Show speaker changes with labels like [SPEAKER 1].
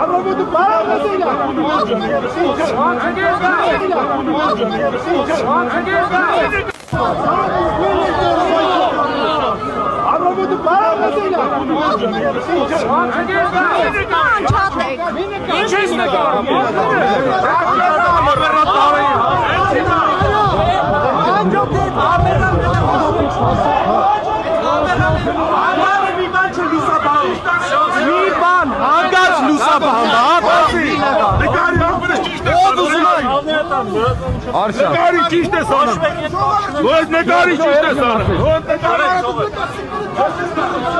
[SPEAKER 1] Arnavutu para mesela. Arnavutu para Ne Arşan. ki işte sana. Ne gari ki işte sana. Ne gari ki işte sana.